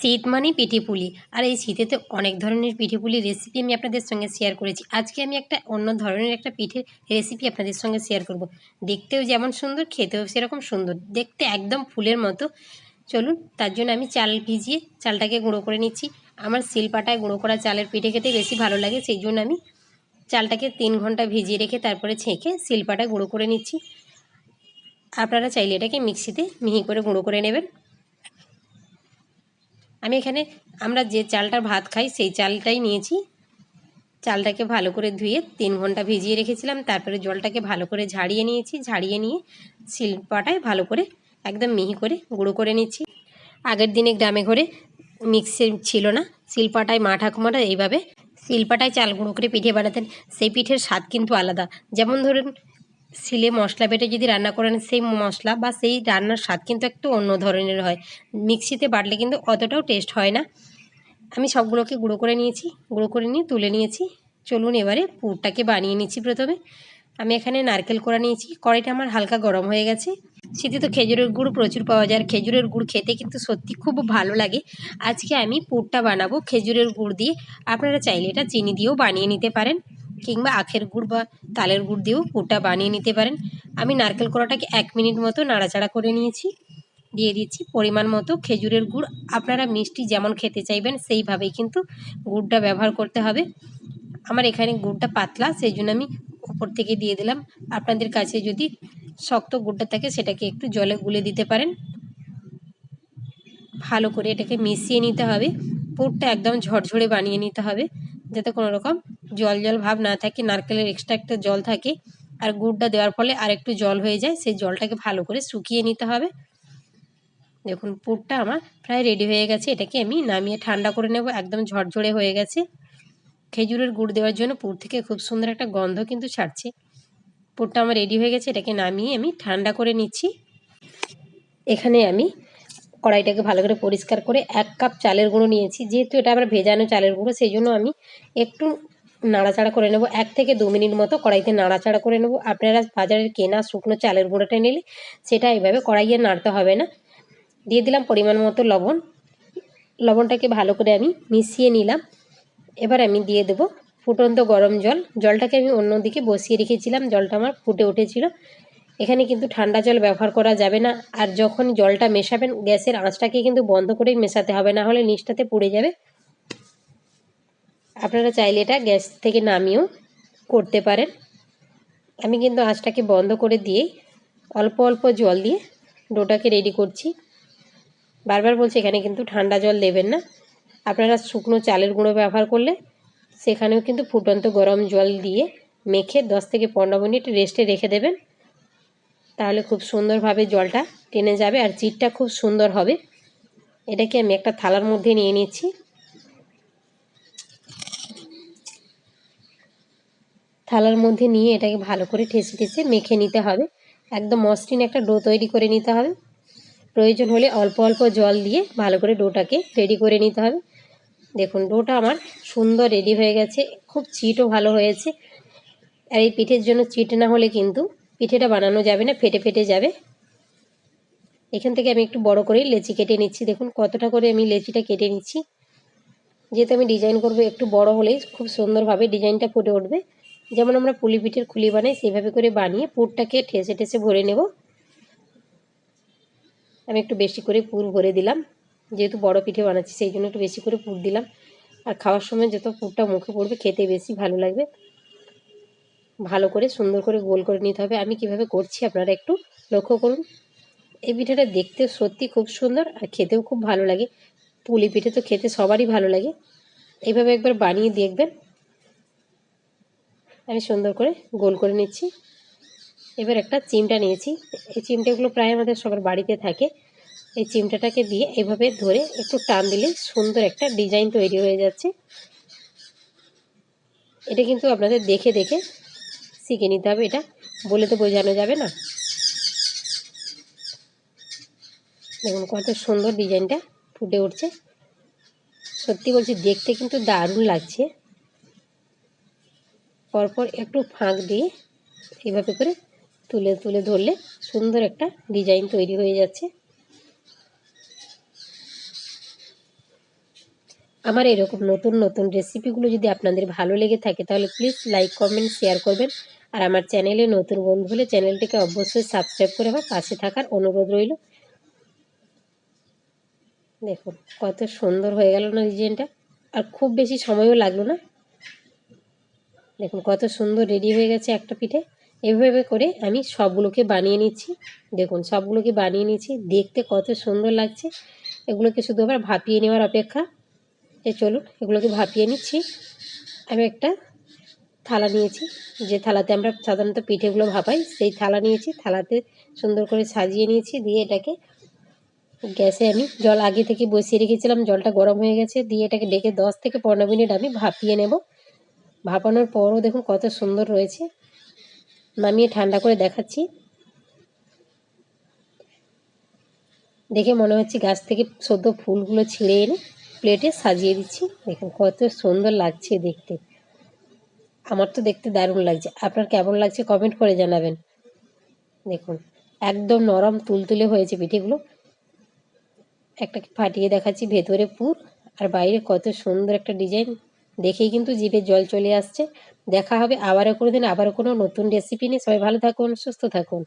শীত মানেই পিঠে পুলি। আর এই শীতেতে অনেক ধরনের পিঠে পুলির রেসিপি আমি আপনাদের সঙ্গে শেয়ার করেছি। আজকে আমি একটা অন্য ধরনের একটা পিঠের রেসিপি আপনাদের সঙ্গে শেয়ার করব। দেখতেও যেমন সুন্দর, খেতেও সেরকম সুন্দর। দেখতে একদম ফুলের মতো। চলুন, তার জন্য আমি চাল ভিজিয়ে চালটাকে গুঁড়ো করে নিচ্ছি। আমার শিলপাটায় গুঁড়ো করা চালের পিঠে খেতে বেশি ভালো লাগে, সেই জন্য আমি চালটাকে তিন ঘণ্টা ভিজিয়ে রেখে তারপরে ছেঁকে শিলপাটায় গুঁড়ো করে নিচ্ছি। আপনারা চাইলে এটাকে মিক্সিতে মিহি করে গুঁড়ো করে নেবেন। আমি এখানে আমরা যে চালটা ভাত খাই, সেই চালটাই নিয়েছি। চালটাকে ভালো করে ধুয়ে তিন ঘণ্টা ভিজিয়ে রেখেছিলাম। তারপরে জলটাকে ভালো করে ঝাড়িয়ে নিয়েছি। ঝাড়িয়ে নিয়ে শিলপাটায় ভালো করে একদম মিহি করে গুঁড়ো করে নিচ্ছি। আগের দিনে গ্রামে ঘরে মিক্সি ছিল না। শিলপাটায় মা ঠাকুমারা এইভাবে শিলপাটায় চাল গুঁড়ো করে পিঠে বানাতেন। সেই পিঠের স্বাদ কিন্তু আলাদা। যেমন ধরুন শিলে মশলা বেটে যদি রান্না করেন সেই মশলা বা সেই রান্নার স্বাদ কিন্তু একটু অন্য ধরনের হয়। মিক্সিতে বাটলে কিন্তু অতটাও টেস্ট হয় না। আমি সবগুলোকে গুঁড়ো করে নিয়েছি, গুঁড়ো করে নিয়ে তুলে নিয়েছি। চলুন এবারে পুরটাকে বানিয়ে নিচ্ছি প্রথমে। আমি এখানে নারকেল করা নিয়েছি, কড়াইটা আমার হালকা গরম হয়ে গেছে। শীতে তো খেজুরের গুড় প্রচুর পাওয়া যায়, আর খেজুরের গুড় খেতে কিন্তু সত্যি খুব ভালো লাগে। আজকে আমি পুরটা বানাবো খেজুরের গুড় দিয়ে। আপনারা চাইলে এটা চিনি দিয়েও বানিয়ে নিতে পারেন। কিংবা আখের গুড় বা তালের গুড় দিয়েও পুরটা বানিয়ে নিতে পারেন। আমি নারকেল কোড়াটাকে এক মিনিট মতো নাড়াচাড়া করে নিয়েছি। দিয়ে দিচ্ছি পরিমাণ মতো খেজুরের গুড়। আপনারা মিষ্টি যেমন খেতে চাইবেন সেইভাবেই কিন্তু গুড়টা ব্যবহার করতে হবে। আমার এখানে গুড়টা পাতলা সেই জন্য আমি উপর থেকে দিয়ে দিলাম। আপনাদের কাছে যদি শক্ত গুড়টা থাকে সেটাকে একটু জলে গুলে দিতে পারেন। ভালো করে এটাকে মিশিয়ে নিতে হবে। পুরটা একদম ঝরঝরে বানিয়ে নিতে হবে, যাতে কোনো রকম জল জল ভাব না থাকে, নারকেলের এক্সট্রা একটা জল থাকে, আর গুড়টা দেওয়ার ফলে আর একটু জল হয়ে যায়, সেই জলটাকে ভালো করে শুকিয়ে নিতে হবে। দেখুন, পুরটা আমার প্রায় রেডি হয়ে গেছে, এটাকে আমি নামিয়ে ঠান্ডা করে নেব, একদম ঝরঝরে হয়ে গেছে। খেজুরের গুড় দেওয়ার জন্য পুর থেকে খুব সুন্দর একটা গন্ধ কিন্তু ছাড়ছে। পুরটা আমার রেডি হয়ে গেছে, এটাকে নামিয়ে আমি ঠান্ডা করে নিচ্ছি। এখানে আমি কড়াইটাকে ভালো করে পরিষ্কার করে এক কাপ চালের গুঁড়ো নিয়েছি। যেহেতু এটা আমরা ভেজানো চালের গুঁড়ো, সেই জন্য আমি একটু নাড়াচাড়া করে নেব। এক থেকে দু মিনিট মতো কড়াইতে নাড়াচাড়া করে নেব। আপনারা বাজারের কেনা শুকনো চালের গুঁড়োটা নিলে সেটা এইভাবে কড়াইয়ে নাড়তে হবে না। দিয়ে দিলাম পরিমাণ মতো লবণ। লবণটাকে ভালো করে আমি মিশিয়ে নিলাম। এবার আমি দিয়ে দেবো ফুটন্ত গরম জল। জলটাকে আমি অন্যদিকে বসিয়ে রেখেছিলাম। জলটা আমার ফুটে উঠেছিল। এখানে কিন্তু ঠান্ডা জল ব্যবহার করা যাবে না। আর যখন জলটা মেশাবেন, গ্যাসের আঁচটাকে কিন্তু বন্ধ করেই মেশাতে হবে, না হলে নিচটাতে পুড়ে যাবে। আপনারা চাইলে এটা গ্যাস থেকে নামিয়েও করতে পারেন। আমি কিন্তু আঁচটাকে বন্ধ করে দিয়েই অল্প অল্প জল দিয়ে ডোটাকে রেডি করছি। বারবার বলছি, এখানে কিন্তু ঠান্ডা জল দেবেন না। আপনারা শুকনো চালের গুঁড়ো ব্যবহার করলে সেখানেও কিন্তু ফুটন্ত গরম জল দিয়ে মেখে দশ থেকে পনেরো মিনিট রেস্টে রেখে দেবেন। তাহলে খুব সুন্দরভাবে জলটা টেনে যাবে আর চিটটা খুব সুন্দর হবে। এটাকে আমি একটা থালার মধ্যে নিয়ে নিচ্ছি। থালার মধ্যে নিয়ে এটাকে ভালো করে ঠেসে ঠেসে মেখে নিতে হবে। একদম মসৃণ একটা ডো তৈরি করে নিতে হবে। প্রয়োজন হলে অল্প অল্প জল দিয়ে ভালো করে ডোটাকে রেডি করে নিতে হবে। দেখুন, ডোটা আমার সুন্দর রেডি হয়ে গেছে। খুব চিটও ভালো হয়েছে। আর এই পিঠের জন্য চিট না হলে কিন্তু পিঠেটা বানানো যাবে না, ফেটে ফেটে যাবে। এখান থেকে আমি একটু বড় করেই লেচি কেটে নিচ্ছি। দেখুন কতটা করে আমি লেচিটা কেটে নিচ্ছি। যেহেতু আমি ডিজাইন করব একটু বড় হলেই খুব সুন্দরভাবে ডিজাইনটা ফুটে উঠবে। যেমন আমরা পুলি পিঠের খুলি বানাই, সেইভাবে করে বানিয়ে পুরটাকে ঠেসে ঠেসে ভরে নেব। আমি একটু বেশি করে পুর ভরে দিলাম। যেহেতু বড় পিঠে বানাচ্ছি, সেই জন্য একটু বেশি করে পুর দিলাম। আর খাওয়ার সময় যত পুরটা মুখে পড়বে, খেতে বেশি ভালো লাগবে। ভালো করে, সুন্দর করে গোল করে নিতে হবে। আমি কীভাবে করছি আপনারা একটু লক্ষ্য করুন। এই পিঠাটা দেখতে সত্যি খুব সুন্দর আর খেতেও খুব ভালো লাগে। পুলি পিঠে তো খেতে সবারই ভালো লাগে। এইভাবে একবার বানিয়ে দেখবেন। আমি সুন্দর করে গোল করে নিচ্ছি। এবার একটা চিমটা নিয়েছি। এই চিমটাগুলো প্রায় আমাদের সবার বাড়িতে থাকে। এই চিমটাটাকে দিয়ে এভাবে ধরে একটু টান দিলে সুন্দর একটা ডিজাইন তৈরি হয়ে যাচ্ছে। এটা কিন্তু আপনাদের দেখে দেখে শিখে নিতে হবে এটা। বলে তো বোঝানো যাবে না। দেখুন, কত সুন্দর ডিজাইনটা ফুটে উঠছে। সত্যি বলছি, দেখতে কিন্তু দারুণ লাগছে। পরপর একটু ফাঁক দিয়ে এইভাবে করে তুলে তুলে ধরলে সুন্দর একটা ডিজাইন তৈরি হয়ে যাচ্ছে। আমার এরকম নতুন নতুন রেসিপিগুলো যদি আপনাদের ভালো লেগে থাকে, তাহলে প্লিজ লাইক কমেন্ট শেয়ার করবেন। আর আমার চ্যানেলে নতুন বন্ধু হলে চ্যানেলটিকে অবশ্যই সাবস্ক্রাইব করে আমার পাশে থাকার অনুরোধ রইল। দেখুন, কত সুন্দর হয়ে গেল না ডিজাইনটা আর খুব বেশি সময়ও লাগল না। দেখুন, কত সুন্দর রেডি হয়ে গেছে একটা পিঠে। এভাবে করে আমি সবগুলোকে বানিয়ে নিচ্ছি। দেখুন, সবগুলোকে বানিয়ে নিচ্ছি। দেখতে কত সুন্দর লাগছে। এগুলোকে শুধু আবার ভাপিয়ে নেওয়ার অপেক্ষা। এ চলুন, এগুলোকে ভাপিয়ে নিচ্ছি। আমি একটা থালা নিয়েছি। যে থালাতে আমরা সাধারণত পিঠেগুলো ভাপাই, সেই থালা নিয়েছি। থালাতে সুন্দর করে সাজিয়ে নিয়েছি। দিয়ে এটাকে গ্যাসে আমি জল আগে থেকে বসিয়ে রেখেছিলাম। জলটা গরম হয়ে গেছে। দিয়ে এটাকে ডেকে দশ থেকে পনেরো মিনিট আমি ভাপিয়ে নেব। ভাপানোর পরও দেখুন কত সুন্দর রয়েছে। নামিয়ে ঠান্ডা করে দেখাচ্ছি। দেখে মনে হচ্ছে গাছ থেকে সদ্য ফুলগুলো ছিঁড়ে এনে প্লেটে সাজিয়ে দিচ্ছি। দেখুন কত সুন্দর লাগছে দেখতে। আমার তো দেখতে দারুণ লাগছে। আপনার কেমন লাগছে কমেন্ট করে জানাবেন। দেখুন, একদম নরম তুলতুলে হয়েছে পিঠেগুলো। একটা ফাটিয়ে দেখাচ্ছি ভেতরে পুর আর বাইরে কত সুন্দর একটা ডিজাইন। দেখেই কিন্তু জিভে জল চলে আসছে। দেখা হবে আবারও কোনো দিন আবারও কোনো নতুন রেসিপি নিয়ে। সবাই ভালো থাকুন, সুস্থ থাকুন।